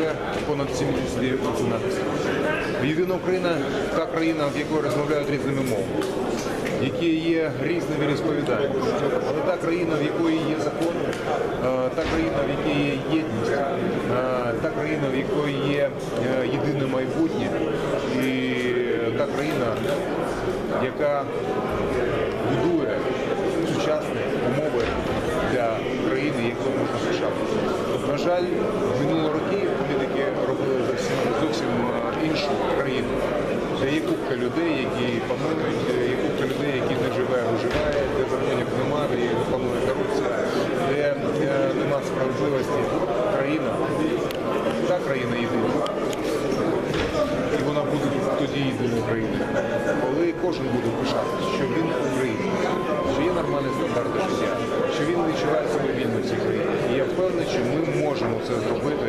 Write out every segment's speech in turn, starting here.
вже понад 79 національностей. Єдина Україна та країна, в якої розмовляють різними мовами, які є різними розповіданнями. Але та країна, в якої є закон, е, та країна, в якій є єдність, е, та країна, в якої є е, єдине майбутнє, і та країна, яка будує сучасні умови для країни, якою можна пишатися. На жаль, в минулі роки політики робили зовсім зовсім е, іншу країну. Де є купка людей, які панують, де є купка людей, які не живе, виживає, де законів немає, де панує корупція, де е, нема справедливості. Країна, та країна єдина. І вона буде тоді єдиною країною. Коли кожен буде пишатися, що він українець, що є нормальні стандарти життя, що він відчуває себе вільно в цій країні. І я впевнений, що ми можемо це зробити.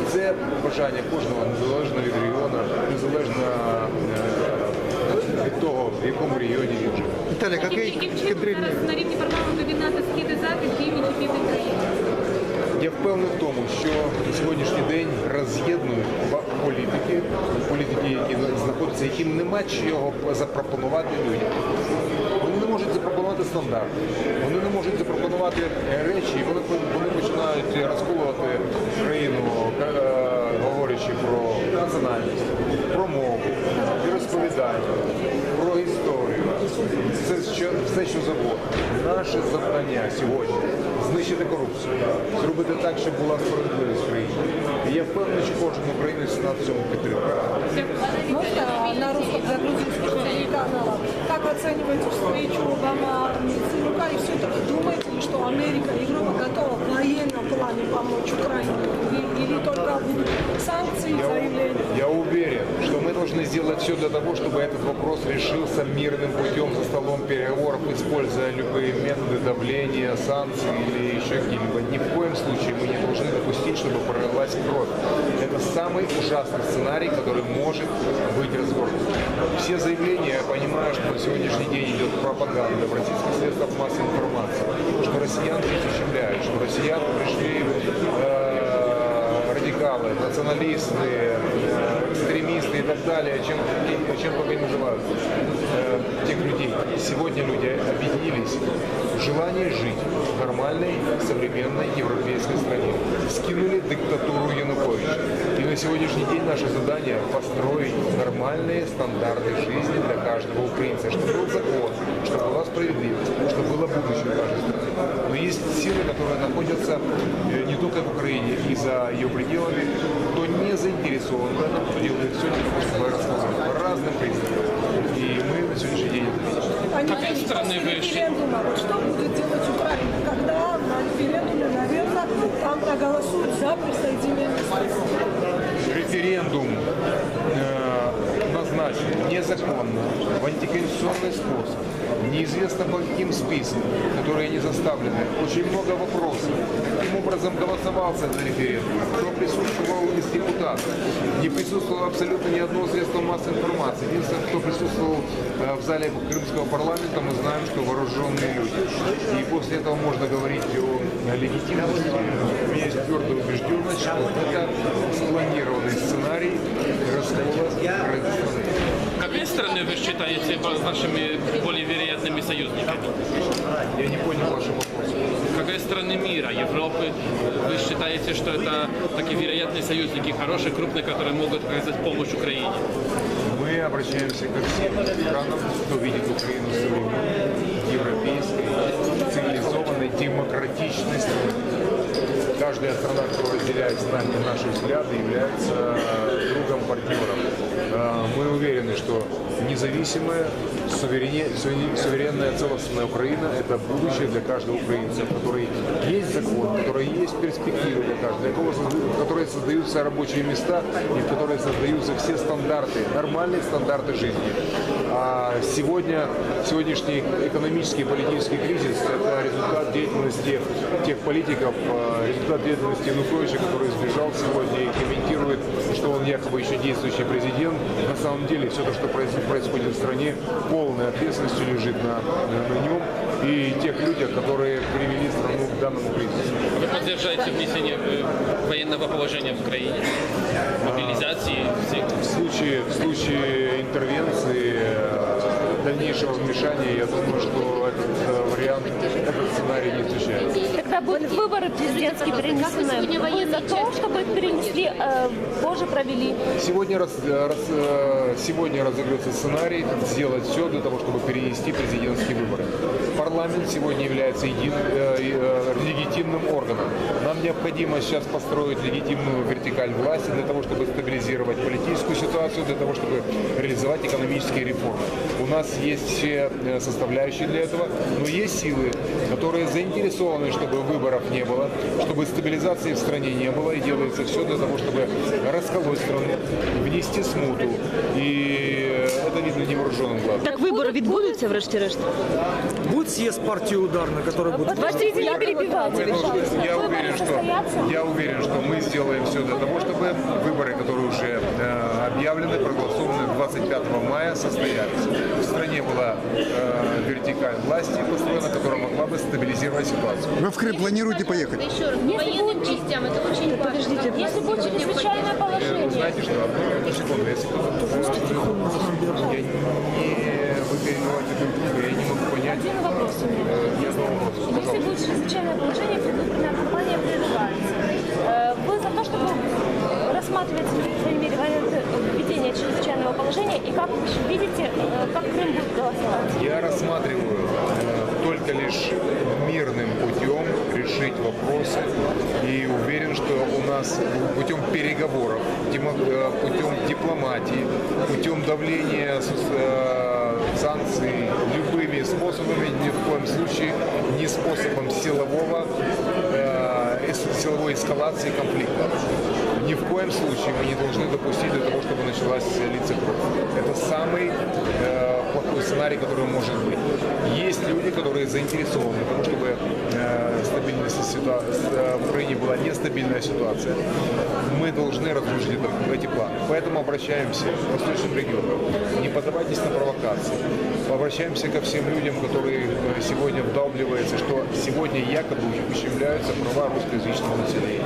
І це бажання кожного незалежно від регіону, незалежно е, від того, в якому регіоні він живе. Віталій, який яким чином конкретний зараз на рівні парламенту об'єднати схід і захід, північ і південь країни? Я впевнений в тому, що на сьогоднішній день роз'єднують політики, політики, які знаходяться, яким нема чого запропонувати людям. Вони не можуть запропонувати стандарти, вони не можуть запропонувати е, речі, і вони, вони починають розколувати країну, е, говорячи про національність, про мову, розповідання, все, що завгодно. Наше завдання сьогодні знищити корупцію, зробити так, щоб була справедливість в країні. І я впевнений, що кожен українець нас в цьому підтримує. Можно на русском загрузить канала? Как оцениваете встречу Обама, Яценюка и все это? Думаете ли, что Америка, Европа готова в военном плане помочь Украине? Или, или только будут санкции, заявления? Я уверен, что мы должны сделать все для того, чтобы этот вопрос решился мирным путем за столом переговоров, используя любые методы давления, санкций или еще какие-либо. Ни в коем случае мы не должны допустить, чтобы пролилась кровь. Это самый ужасный сценарий, который может быть развернут. Все заявления, я понимаю, что на сегодняшний день идет пропаганда в российских средствах массовой информации, что россиян здесь ущемляют, что россиян пришли э, радикалы, националисты, экстремисты и так далее, чем, чем только не называют э, тех людей. Сегодня люди объединились в желании жить в нормальной, современной европейской стране. Скинули диктатуру Януковича. И на сегодняшний день наше задание построить нормальные стандарты жизни для каждого украинца, чтобы был закон, чтобы была справедливость, чтобы было будущее в каждой стране. Но есть силы, которые находятся э, не только в Украине и за ее пределами, кто не заинтересован в этом, кто делает все по разным признакам. И мы на сегодняшний день это видим. После страны вы что будет делать Украина, когда на референдуме, наверное, там проголосуют за присоединение? Референдум э, назначен незаконно, в антиконституционный способ, неизвестно по каким спискам, которые не заставлены. Очень много вопросов. Каким образом голосовался за референдум? Кто присутствовал из депутатов? Не присутствовало абсолютно ни одно средство массовой информации. Единственное, кто присутствовал э, в зале Крымского парламента, мы знаем, что вооруженные люди. И после этого можно говорить о легитимности. У меня есть твердая убежденность, что это спланированный сценарий раскола страны. Какие страны вы считаете вашими более вероятными союзниками? Я не понял вашего вопроса. Какие страны мира, Европы вы считаете, что это такие вероятные союзники, хорошие, крупные, которые могут оказать помощь Украине? Мы обращаемся ко всем странам, кто видит Украину современной, европейской, цивилизованной, демократичной страной. Каждая страна, которая разделяет с нами наши взгляды, является другом, партнером. Э, Мы уверены, что независимая, суверенная, целостная Украина – это будущее для каждого украинца, в которой есть закон, в которой есть перспективы для каждого, в которой создаются рабочие места и в которой создаются все стандарты, нормальные стандарты жизни. А сегодня, сегодняшний экономический и политический кризис – это результат деятельности тех политиков, э, результат деятельности Януковича, который сбежал сегодня и комментирует, что он якобы еще действующий президент. На самом деле все то, что проис- происходит в стране, полная ответственность лежит на, на нем и тех людях, которые привели страну к данному кризису. Вы поддерживаете внесение э, военного положения в Украине? Мобилизации всех? В случае, в случае интервенции, э, дальнейшего вмешания, я думаю, что этот э, вариант, этот сценарий не исключается. Когда будут выборы президентские перенесены, вы за то, чтобы перенесли, э, провели. Сегодня, раз, раз- э, сегодня разыгрывается сценарий сделать все для того, чтобы перенести президентские выборы. Парламент сегодня является един, э, э, легитимным органом. Нам необходимо сейчас построить легитимную вертикаль власти для того, чтобы стабилизировать политическую ситуацию, для того, чтобы реализовать экономические реформы. У нас есть все э, составляющие для этого, но есть силы, которые заинтересованы, чтобы выборов не было, чтобы стабилизации в стране не было, и делается все для того, чтобы расколоть страну, внести смуту. И это видно невооруженным глазом. Так вибори відбудуться врешті-решт? Будет съезд партии удар, на который будет Подождите, не перебивайте, должны- пожалуйста. я Выборы уверен, что я уверен, что мы сделаем все для того, чтобы выборы, которые уже э, объявлены, проголосованы 25 мая, состоялись. В стране была э, вертикаль власти построена, которая могла бы стабилизировать ситуацию. Вы в Крым планируете поехать? Еще раз, по военным частям, это очень важно. Если будет положение, знаете, что одну, секунду, если кто-то я не вы перебиваете друг друга, я не могу понять. один вопрос у меня. Э, Ни одного вопроса. Если будет чрезвычайное положение, предвыборная кампания прерывается. Э, Вы за то, чтобы рассматривать, введения чрезвычайного положения и как вы видите, э, как Крым будет голосовать? Я рассматриваю э, только лишь мирным путем решить вопросы и уверен, что у нас путем переговоров, э, путем дипломатии, путем давления санкций любыми способами, ни в коем случае не способом силового силовой эскалации конфликта. Ни в коем случае мы не должны допустить для того, чтобы началась кровь. Это самый э, плохой сценарий, который может быть. Есть люди, которые заинтересованы в том, чтобы э, стабильность ситуа- э, в Украине была нестабильная ситуация. Мы должны разрушить эти планы. Поэтому обращаемся к восточным регионам. Не поддавайтесь на провокации. Обращаемся ко всем людям, которые э, сегодня вдавливается, что сегодня якобы ущемляются права русскоязычного населения.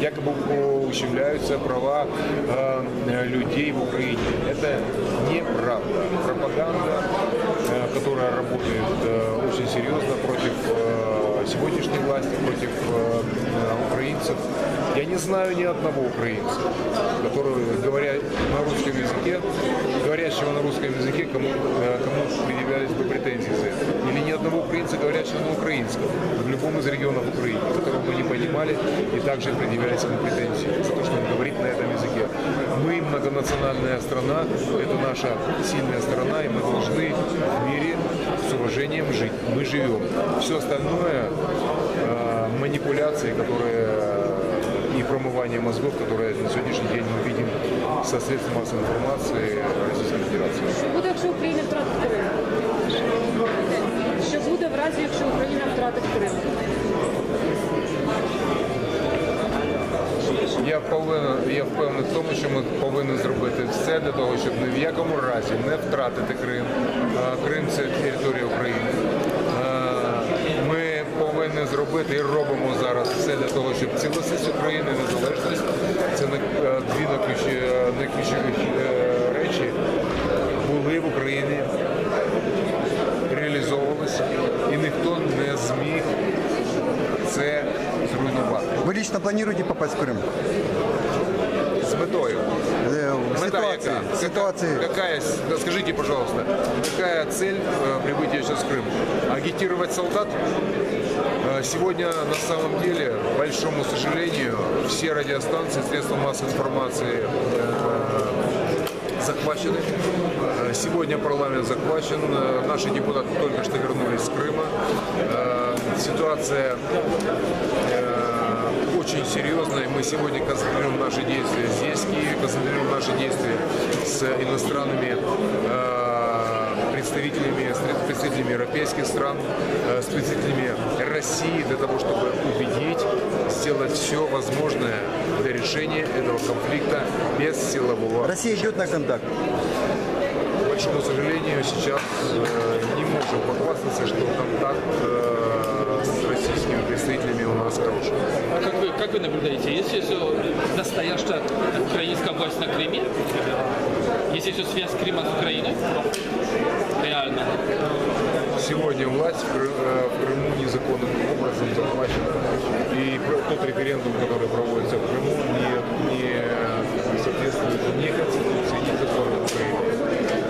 Якобы э, ущемляются права э, людей в Украине. Это неправда. Пропаганда, э, которая работает э, очень серьезно против э, сегодняшней власти, против э, э, украинцев. Я не знаю ни одного украинца, который, говоря на русском языке, говорящего на русском языке, кому, э, кому предъявлялись бы претензии за это. Или ни одного украинца, говорящего на украинском, в любом из регионов Украины, которого мы не понимали, и также предъявлялись ему претензии за то, что он говорит на этом языке. Мы многонациональная страна, это наша сильная сторона, и мы должны в мире с уважением жить. Мы живем. Все остальное э, манипуляции, которые и промывание мозгов, которые на сегодняшний день мы видим со средств массовой информации Российской Федерации. Що буде, якщо Україна втратить Крим? Що буде в разі, якщо Україна втратить Крим? Я повинен, я впевнений в тому, що ми повинні зробити все для того, щоб ні в якому разі не втратити Крим. А Крим це територія України. А, Ми повинні зробити і робимо зараз все для того, щоб цілісність України, незалежність це не- е, дві найключі- е, найключовіші е, речі були в Україні, реалізовувалися, і ніхто не зміг це зруйнувати. Вы лично планируете попасть в Крым? З метою. Э, в Мета Ситуации. яка? Ситуации. Какая, да скажите, пожалуйста, какая цель э, прибытия сейчас в Крым? Агитировать солдат? Сегодня, на самом деле, большому сожалению, все радиостанции, средства массовой информации э, захвачены. Э, Сегодня парламент захвачен. Э, Наши депутаты только что вернулись с Крыма. Ситуация очень серьезная. Мы сегодня концентрируем наши действия здесь, в Киеве, концентрируем наши действия с иностранными представителями, представителями европейских стран, э, с представителями России для того, чтобы убедить, сделать все возможное для решения этого конфликта без силового Россия идет на контакт. к сожалению, сейчас э, не можем похвастаться, что контакт э, с российскими представителями у нас хороший. А как вы, как вы наблюдаете, есть еще настоящая украинская власть на Крыме? Есть еще связь Крыма с Украиной? Реально. Сегодня власть э, в Крыму незаконным образом захвачена. И тот референдум, который проводится в Крыму, не, не соответствует ни Конституции, ни законам Украины.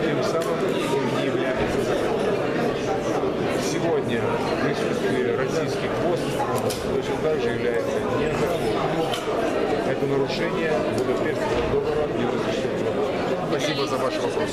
Тем самым он не является законом. Сегодня присутствие российских войск точно так же является незаконным. Это нарушение Будапештского договора не разрешено. Спасибо за ваш вопрос.